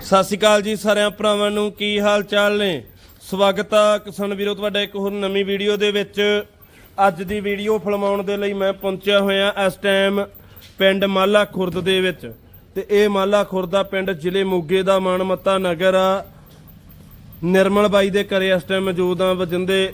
ਸਤਿ ਸ਼੍ਰੀ ਅਕਾਲ ਜੀ ਸਾਰਿਆਂ ਭਰਾਵਾਂ ਨੂੰ, ਕੀ ਹਾਲ ਚਾਲ ਨੇ? ਸਵਾਗਤ ਆ ਕਿਸਾਨ ਵੀਰੋ, ਤੁਹਾਡਾ ਇੱਕ ਹੋਰ ਨਵੀਂ ਵੀਡੀਓ ਦੇ ਵਿੱਚ। ਅੱਜ ਦੀ ਵੀਡੀਓ ਫਿਲਮਾਉਣ ਦੇ ਲਈ ਮੈਂ ਪਹੁੰਚਿਆ ਹੋਇਆ ਇਸ ਟਾਈਮ ਪਿੰਡ ਮਾਲਾ ਖੁਰਦ ਦੇ ਵਿੱਚ। ਤੇ ਇਹ ਮਾਲਾ ਖੁਰਦ ਦਾ ਪਿੰਡ ਜ਼ਿਲ੍ਹੇ ਮੋਗੇ ਦਾ ਮਾਨਮੱਤਾ ਨਗਰ ਆ। ਨਿਰਮਲ ਬਾਈ ਦੇ ਘਰੇ ਇਸ ਟਾਈਮ ਮੌਜੂਦ ਆ ਵਜਿੰਦੇ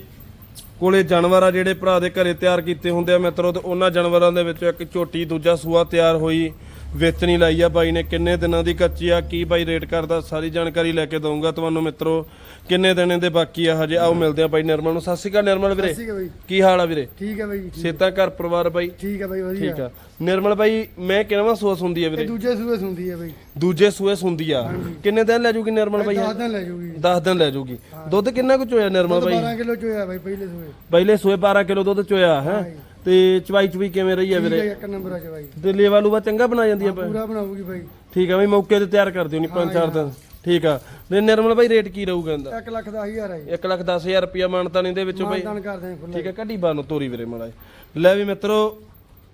ਕੋਲੇ ਜਾਨਵਰ ਆ ਜਿਹੜੇ ਭਰਾ ਦੇ ਘਰੇ ਤਿਆਰ ਕੀਤੇ ਹੁੰਦੇ ਆ ਮਿੱਤਰੋ, ਤੇ ਉਹਨਾਂ ਜਾਨਵਰਾਂ ਦੇ ਵਿੱਚੋਂ ਇੱਕ ਝੋਟੀ, ਦੂਜਾ ਸੂਆ ਤਿਆਰ ਹੋਈ। ਵੇਚਣੀ ਲਾਈ ਆ ਬਾਈ ਨੇ ਕਿੰਨੇ ਦਿਨਾਂ ਦੀ ਕੱਚੀ ਆ ਕੀ ਬਾਈ ਰੇਟ ਕਰਦਾ ਸਾਰੀ ਜਾਣਕਾਰੀ ਲੈ ਕੇ ਦਊਂਗਾ ਤੁਹਾਨੂੰ ਮਿੱਤਰੋ। ਕਿੰਨੇ ਦਿਨਾਂ ਦੇ ਬਾਕੀ ਆ ਹਜੇ? ਆਓ ਮਿਲਦੇ ਆ ਬਾਈ ਨਿਰਮਲ ਨੂੰ। ਸਤਿ ਸ਼੍ਰੀ ਅਕਾਲ ਨਿਰਮਲ ਵੀਰੇ। ਠੀਕ ਹੈ ਬਾਈ। ਕੀ ਹਾਲ ਆ ਵੀਰੇ? ਠੀਕ ਹੈ ਬਾਈ ਸੇਤਾ ਘਰ ਪਰਿਵਾਰ ਬਾਈ? ਠੀਕ ਹੈ ਬਾਈ ਵਧੀਆ। ਠੀਕ ਆ। ਨਿਰਮਲ ਬਾਈ ਮੈਂ ਕਿਹਨਾਂ ਸੂਆ ਸੁੰਦੀ ਆ ਵੀਰੇ? ਦੂਜੇ ਸੂਏ ਸੁੰਦੀ ਹੈ ਬਾਈ। ਦੂਜੇ ਸੂਏ ਸੁੰਦੀ ਆ। ਕਿੰਨੇ ਦਿਨ ਲੈ ਜੂਗੀ ਨਿਰਮਲ ਬਾਈ 10 ਦਿਨ ਲੈ ਜੂਗੀ। 10 ਦਿਨ ਲੈ ਜੂਗੀ। ਦੁੱਧ ਕਿੰਨਾ ਕੁ ਚੋਇਆ ਨਿਰਮਲ ਬਾਈ? 12 ਕਿਲੋ ਚੋਇਆ ਬਾਈ ਪਹਿਲੇ ਸੂਏ। ਪਹਿਲੇ ਸੂਏ 12 ਕਿਲੋ ਦੁੱਧ ਚੋਇਆ ਹੈ? ਤੇ ਚਵਾਈ ਚਵੀ ਕਿਵੇਂ ਰਹੀ ਆ ਠੀਕ ਵੀਰੇ? ਹੈ ਇੱਕ ਨੰਬਰ ਆ ਬਾਈ ਤੇ ਲੇਵਾ ਲੂਵਾ ਚੰਗਾ ਬਣਾ ਜਾਂਦੀ ਆ ਪੂਰਾ ਬਣਾਉਗੀ ਬਾਈ। ਠੀਕ ਆ ਬਈ ਮੌਕੇ ਤੇ ਤਿਆਰ ਕਰ ਦਿਓ ਨਹੀਂ ਪੰਜ ਚਾਰ ਦਿਨ। ਠੀਕ ਆ। ਤੇ ਨਿਰਮਲ ਬਾਈ ਰੇਟ ਕੀ ਰਹੂਗਾ ਇਹਦਾ? 1 ਲੱਖ 10000 ਹੈ 1 ਲੱਖ 10000 ਰੁਪਿਆ ਮਾਨਤਾਨੀ ਦੇ ਵਿੱਚੋਂ ਬਾਈ। ਮਾਨਦਾਨ ਕਰਦੇ ਆ ਫੁੱਲ। ਠੀਕ ਆ ਕੱਢੀ ਬਾਹਰ ਨੂੰ ਤੋਰੀ ਵੀਰੇ ਮੜਾ ਲੈ ਵੀ ਮਿੱਤਰੋ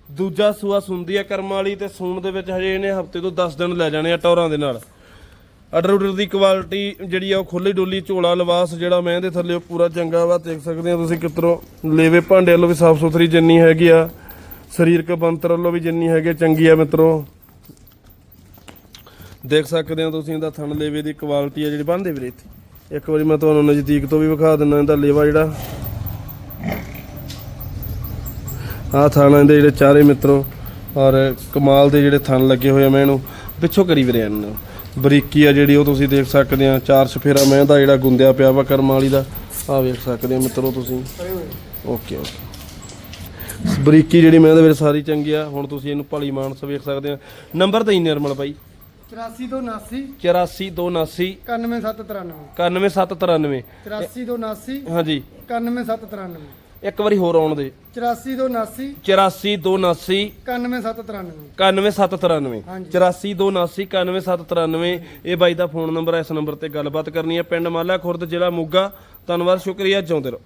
ਦੂਜਾ ਸੂਆ ਸੁੰਦੀ ਆ ਕਰਮ ਵਾਲੀ ਤੇ ਸੂਣ ਦੇ ਵਿੱਚ ਹਜੇ ਇਹਨੇ ਹਫ਼ਤੇ ਤੋਂ 10 ਦਿਨ ਲੈ ਜਾਣੇ ਆ ਟੌਰਾਂ ਦੇ ਨਾਲ। ਆਰਡਰ ਉਡਰ ਦੀ ਕੁਆਲਿਟੀ ਜਿਹੜੀ ਆ ਉਹ ਖੁੱਲੀ ਡੋਲੀ, ਝੋਲਾ, ਲਵਾਸ ਜਿਹੜਾ ਮੈਂ ਇਹਦੇ ਥੱਲੇ ਉਹ ਪੂਰਾ ਚੰਗਾ ਵਾ, ਦੇਖ ਸਕਦੇ ਆ ਤੁਸੀਂ ਕਿਤਰੋਂ ਲੇਵੇ ਭਾਂਡੇ ਵੱਲੋਂ ਵੀ ਸਾਫ਼ ਸੁਥਰੀ ਜਿੰਨੀ ਹੈਗੀ ਆ, ਸਰੀਰਕ ਬੰਤਰ ਵੱਲੋਂ ਵੀ ਜਿੰਨੀ ਹੈਗੀ ਚੰਗੀ ਆ ਮਿੱਤਰੋ। ਦੇਖ ਸਕਦੇ ਹੋ ਤੁਸੀਂ ਇਹਦਾ ਥਣ ਲੇਵੇ ਦੀ ਕੁਆਲਿਟੀ ਆ ਜਿਹੜੀ ਬੰਦੇ ਵੀਰੇ ਇੱਥੇ। ਇੱਕ ਵਾਰੀ ਮੈਂ ਤੁਹਾਨੂੰ ਨਜ਼ਦੀਕ ਤੋਂ ਵੀ ਵਿਖਾ ਦਿੰਦਾ ਇਹਦਾ ਲੇਵਾ ਜਿਹੜਾ। ਆਹ ਥਣ ਇਹਦੇ ਜਿਹੜੇ ਚਾਰੇ ਮਿੱਤਰੋ, ਔਰ ਕਮਾਲ ਦੇ ਜਿਹੜੇ ਥਣ ਲੱਗੇ ਹੋਏ ਆ ਮੈਂ ਇਹਨੂੰ ਪਿੱਛੋਂ ਕਰੀ ਵੀਰੇ ਇਹਨੂੰ। ਬਰੀਕੀ ਆ ਜਿਹੜੀ ਉਹ ਤੁਸੀਂ ਦੇਖ ਸਕਦੇ ਆ। ਚਾਰ ਸਫੇਰਾ ਮੈਂ ਦਾ ਜਿਹੜਾ ਗੁੰਦਿਆ ਪਿਆ ਵਾ ਕਰਮ ਵਾਲੀ ਦਾ ਆਹ ਵੇਖ ਸਕਦੇ ਆ ਮਿੱਤਰੋ ਤੁਸੀਂ। ਓਕੇ ਓਕੇ ਬਰੀਕੀ ਜਿਹੜੀ ਮੈਂ ਦੇ ਵਿੱਚ ਸਾਰੀ ਚੰਗੀ ਆ। ਹੁਣ ਤੁਸੀਂ ਇਹਨੂੰ ਭਲੀ ਮਾਨਸ ਵੇਖ ਸਕਦੇ ਆ। ਨੰਬਰ ਤਾਂ ਹੀ ਨਿਰਮਲ ਬਾਈ। 84 ਤੋਂ 79 8429 91793 91793 84 ਤੋਂ 79 ਹਾਂਜੀ। 91793 ਇੱਕ ਵਾਰੀ ਹੋਰ ਆਉਣ ਦੇ। 84 ਤੋਂ 79 8429 91793 91793 ਹਾਂਜੀ। 8429 91793 ਇਹ ਬਾਈ ਦਾ ਫੋਨ ਨੰਬਰ ਹੈ ਇਸ ਨੰਬਰ ਤੇ ਗੱਲਬਾਤ ਕਰਨੀ ਹੈ ਪਿੰਡ ਮਾਲਾ ਖੁਰਦ ਜ਼ਿਲ੍ਹਾ ਮੋਗਾ। ਧੰਨਵਾਦ ਸ਼ੁਕਰੀਆ ਜਿਉਂਦੇ ਰਹੋ।